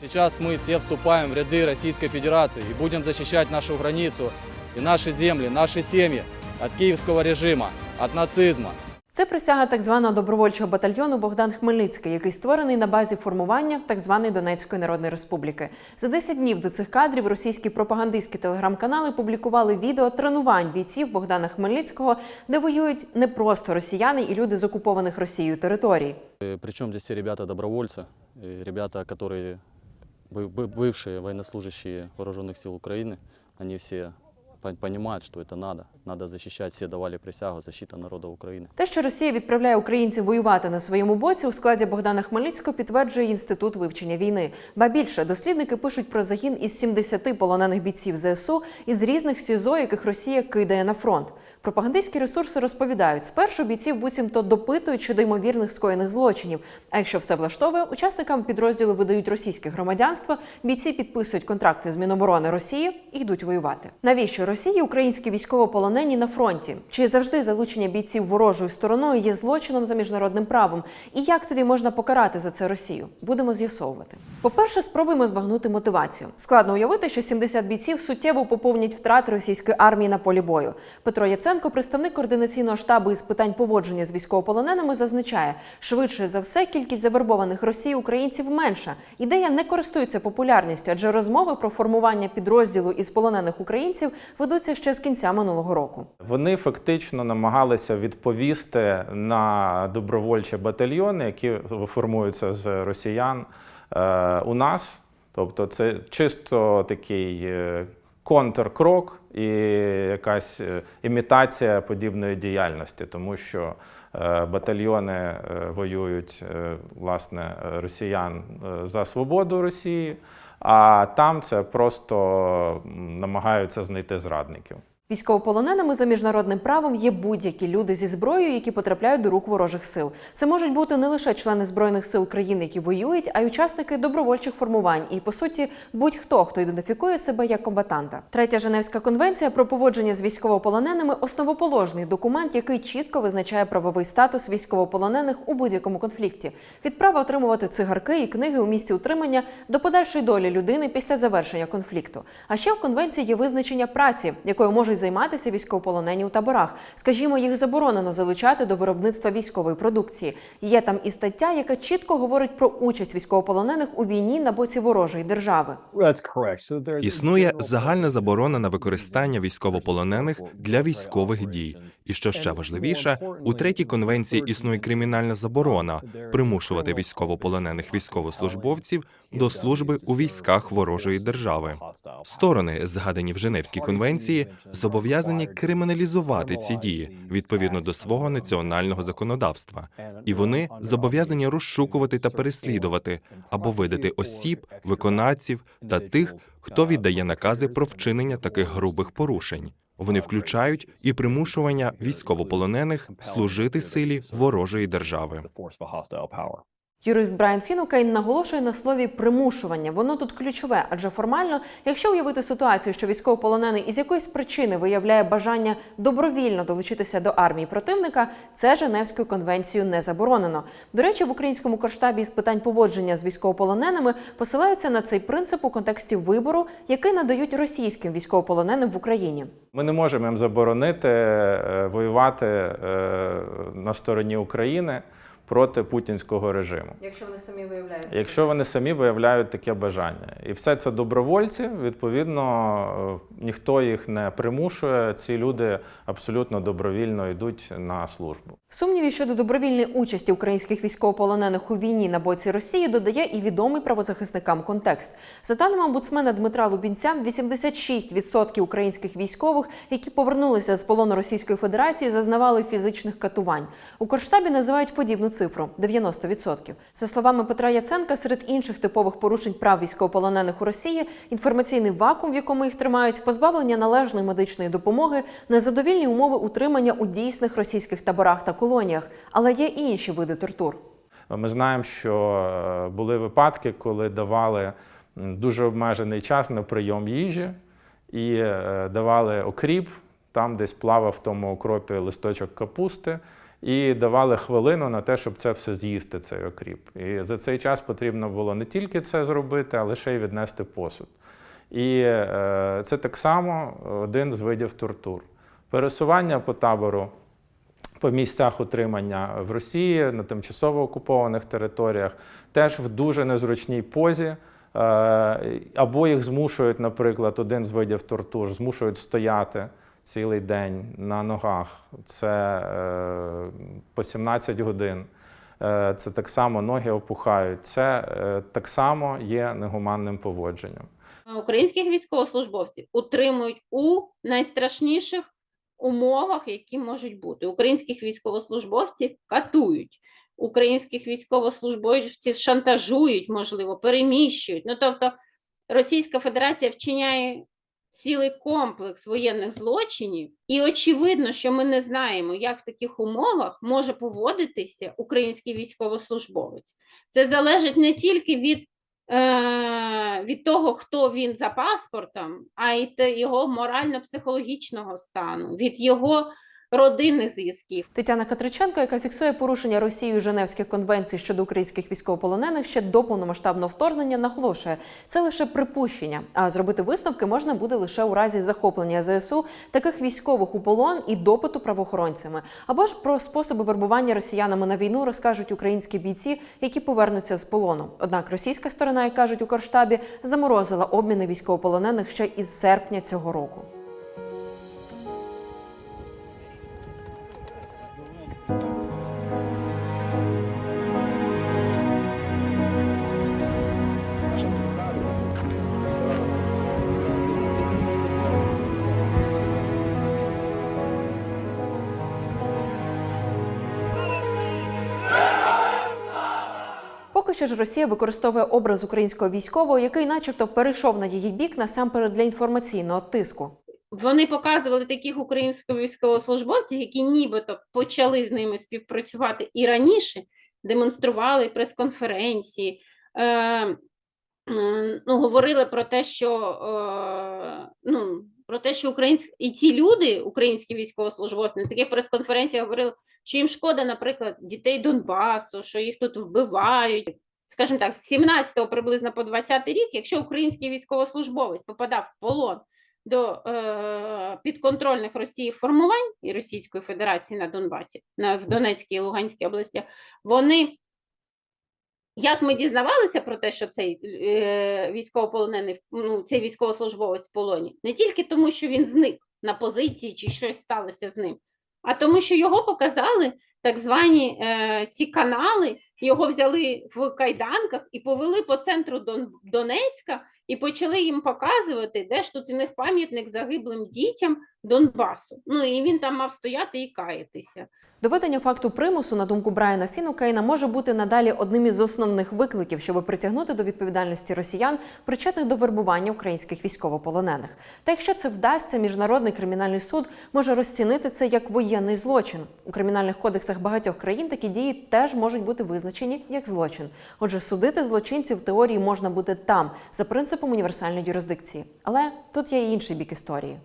Сейчас мы все вступаем в ряды Российской Федерации и будем защищать нашу границу и наши земли, наши семьи от киевского режима, от нацизма. Це присяга так званого добровольчого батальйону Богдан Хмельницький, який створений на базі формування так званої Донецької Народної Республіки. За 10 днів до цих кадрів російські пропагандистські телеграм-канали публікували відео тренувань бійців Богдана Хмельницького, де воюють не просто росіяни і люди з окупованих Росією територій. Э, Причем здесь все ребята-добровольцы, э, бывшие военнослужащие вооруженных сил Украины, они все пон- понимают, что это надо. Надо защищать, все давали присягу, защита народа Украины. Те, що Росія відправляє українців воювати на своєму боці, у складі Богдана Хмельницького підтверджує інститут вивчення війни. Ба більше дослідники пишуть про загін із 70 полонених бійців ЗСУ із різних СІЗО, яких Росія кидає на фронт. Пропагандистські ресурси розповідають, спершу бійців буцімто допитують щодо ймовірних скоєних злочинів. А якщо все влаштовує, учасникам підрозділу видають російське громадянство, бійці підписують контракти з Міноборони Росії і йдуть воювати. Навіщо Росії українські військовополонені на фронті? Чи завжди залучення бійців ворожою стороною є злочином за міжнародним правом? І як тоді можна покарати за це Росію? Будемо з'ясовувати. По-перше, спробуємо збагнути мотивацію. Складно уявити, що 70 бійців суттєво поповнять втрати російської армії на полі бою. Петро Яценко, представник координаційного штабу із питань поводження з військовополоненими, зазначає, швидше за все кількість завербованих Росії українців менша. Ідея не користується популярністю, адже розмови про формування підрозділу із полонених українців ведуться ще з кінця минулого року. Вони фактично намагалися відповісти на добровольчі батальйони, які формуються з росіян е, у нас. Тобто, це чисто такий е, контркрок і якась е, імітація подібної діяльності, тому що батальйони е, воюють е, власне е, росіян е, за свободу Росії, а там це просто намагаються знайти зрадників. Військовополоненими за міжнародним правом є будь-які люди зі зброєю, які потрапляють до рук ворожих сил. Це можуть бути не лише члени збройних сил країн, які воюють, а й учасники добровольчих формувань, і по суті будь-хто, хто ідентифікує себе як комбатанта. Третя Женевська конвенція про поводження з військовополоненими основоположний документ, який чітко визначає правовий статус військовополонених у будь-якому конфлікті. Від права отримувати цигарки і книги у місці утримання до подальшої долі людини після завершення конфлікту. А ще в конвенції є визначення праці, якою можуть займатися військовополонені у таборах. Скажімо, їх заборонено залучати до виробництва військової продукції. Є там і стаття, яка чітко говорить про участь військовополонених у війні на боці ворожої держави. Існує загальна заборона на використання військовополонених для військових дій. І що ще важливіше, у третій конвенції існує кримінальна заборона примушувати військовополонених військовослужбовців до служби у військах ворожої держави. Сторони, згадані в Женевській конвенції, зобов'язані криміналізувати ці дії відповідно до свого національного законодавства, і вони зобов'язані розшукувати та переслідувати або видати осіб, виконавців та тих, хто віддає накази про вчинення таких грубих порушень. Вони включають і примушування військовополонених служити силі ворожої держави. Юрист Брайан Фінукейн наголошує на слові примушування. Воно тут ключове, адже формально, якщо уявити ситуацію, що військовополонений із якоїсь причини виявляє бажання добровільно долучитися до армії противника, це Женевською конвенцією не заборонено. До речі, в українському корштабі з питань поводження з військовополоненими посилаються на цей принцип у контексті вибору, який надають російським військовополоненим в Україні. Ми не можемо їм заборонити е, воювати е, на стороні України проти путінського режиму. Якщо вони самі виявляють Якщо вони самі виявляють таке бажання, і все це добровольці, відповідно, е, ніхто їх не примушує. Ці люди абсолютно добровільно йдуть на службу. Сумнівів щодо добровільної участі українських військовополонених у війні на боці Росії додає і відомий правозахисникам контекст. За даними омбудсмена Дмитра Лубінця, 86% українських військових, які повернулися з полону Російської Федерації, зазнавали фізичних катувань. У Корштабі називають подібну цифру 90%. За словами Петра Яценка, серед інших типових порушень прав військовополонених у Росії інформаційний вакуум, в якому їх тримають, позбавлення належної медичної допомоги, незадовільні умови утримання у дійсних російських таборах та колоніях. Але є і інші види тортур. Ми знаємо, що е, були випадки, коли давали дуже обмежений час на прийом їжі і е, давали окріп, там десь плавав в тому окропі листочок капусти. І давали хвилину на те, щоб це все з'їсти, цей окріп. І за цей час потрібно було не тільки це зробити, але ще й віднести посуд. І е, це так само один з видів тортур. Пересування по табору по місцях утримання в Росії на тимчасово окупованих територіях, теж в дуже незручній позі. Е, Або їх змушують, наприклад, один з видів тортур, змушують стояти цілий день на ногах. Це е, по 17 годин. Е, Це так само ноги опухають. Це е, так само є негуманним поводженням. українських військовослужбовців утримують у найстрашніших умовах, які можуть бути. Українських військовослужбовців катують, українських військовослужбовців шантажують, можливо, переміщують. Ну тобто Російська Федерація вчиняє цілий комплекс воєнних злочинів, і очевидно, що ми не знаємо, як в таких умовах може поводитися український військовослужбовець. Це залежить не тільки від е, від того, хто він за паспортом, а й його морально-психологічного стану, від його родинних зв'язків. Тетяна Катриченко, яка фіксує порушення Росією Женевських конвенцій щодо українських військовополонених ще до повномасштабного вторгнення, наголошує, це лише припущення. А зробити висновки можна буде лише у разі захоплення ЗСУ таких військових у полон і допиту правоохоронцями. Або ж про способи вербування росіянами на війну розкажуть українські бійці, які повернуться з полону. Однак російська сторона, як кажуть у Корштабі, заморозила обміни військовополонених ще із серпня цього року. Поки що ж Росія використовує образ українського військового, який, начебто, перейшов на її бік насамперед для інформаційного тиску. Вони показували таких українських військовослужбовців, які нібито почали з ними співпрацювати і раніше, демонстрували прес-конференції, е, е, ну, говорили про те, що е, ну, про те, що українські і ці люди, українські військовослужбовці, на таких прес-конференціях говорили, що їм шкода, наприклад, дітей Донбасу, що їх тут вбивають. Скажімо так, з 17 приблизно по 20 рік, якщо український військовослужбовець попадав в полон до е, підконтрольних Росії формувань і Російської Федерації на Донбасі, на, в Донецькій і Луганській областях, вони, як ми дізнавалися про те, що цей е, військовополонений, ну, цей військовослужбовець в полоні, не тільки тому, що він зник на позиції чи щось сталося з ним, а тому, що його показали так звані е, ці канали, його взяли в кайданках і повели по центру Дон, Донецька і почали їм показувати, де ж тут у них пам'ятник загиблим дітям Донбасу. Ну і він там мав стояти і каятися. Доведення факту примусу, на думку Брайана Фінукейна, може бути надалі одним із основних викликів, щоб притягнути до відповідальності росіян, причетних до вербування українських військовополонених. Та якщо це вдасться, міжнародний кримінальний суд може розцінити це як воєнний злочин. У кримінальних кодексах багатьох країн такі дії теж можуть бути визначені як злочин. Отже, судити злочинців в теорії можна буде там за принципом універсальної юрисдикції. Але тут є і інший бік історії.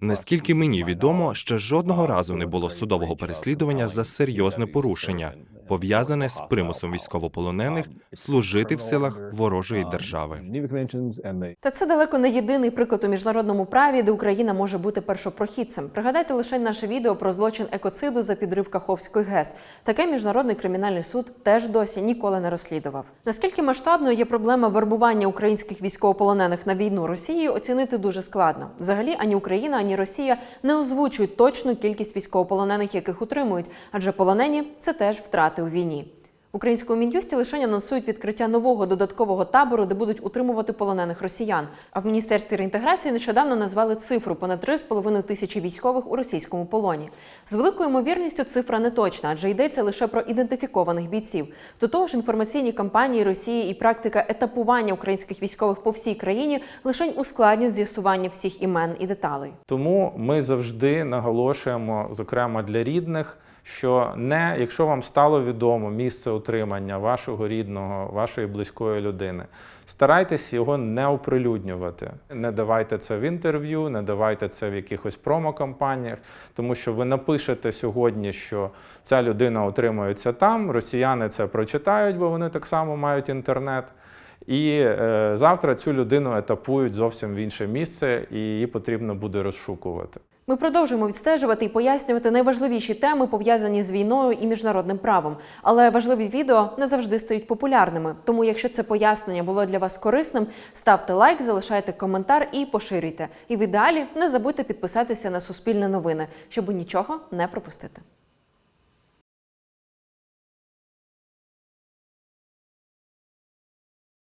Наскільки мені відомо, ще жодного разу не було судового переслідування за серйозне порушення, пов'язане з примусом військовополонених служити в силах ворожої держави. Та це далеко не єдиний приклад у міжнародному праві, де Україна може бути першопрохідцем. Пригадайте лише наше відео про злочин екоциду за підрив Каховської ГЕС. Таке міжнародний кримінальний суд теж досі ніколи не розслідував. Наскільки масштабною є проблема вербування українських військовополонених на війну Росією, оцінити дуже складно. Взагалі ані Україна, ані Росія не озвучують точну кількість військовополонених, яких утримують, адже полонені це теж втрати у війні. В Українському мін'юсті лише анонсують відкриття нового додаткового табору, де будуть утримувати полонених росіян. А в міністерстві реінтеграції нещодавно назвали цифру понад 3,5 тисячі військових у російському полоні. З великою ймовірністю цифра не точна, адже йдеться лише про ідентифікованих бійців. До того ж, інформаційні кампанії Росії і практика етапування українських військових по всій країні лише ускладнюють з'ясування всіх імен і деталей. Тому ми завжди наголошуємо, зокрема для рідних, що не якщо вам стало відомо місце утримання вашого рідного, вашої близької людини, старайтесь його не оприлюднювати. Не давайте це в інтерв'ю, не давайте це в якихось промокампаніях, тому що ви напишете сьогодні, що ця людина отримується там, росіяни це прочитають, бо вони так само мають інтернет. І е, завтра цю людину етапують зовсім в інше місце, і її потрібно буде розшукувати. Ми продовжуємо відстежувати і пояснювати найважливіші теми, пов'язані з війною і міжнародним правом. Але важливі відео не завжди стають популярними. Тому, якщо це пояснення було для вас корисним, ставте лайк, залишайте коментар і поширюйте. І в ідеалі не забудьте підписатися на Суспільне новини, щоб нічого не пропустити.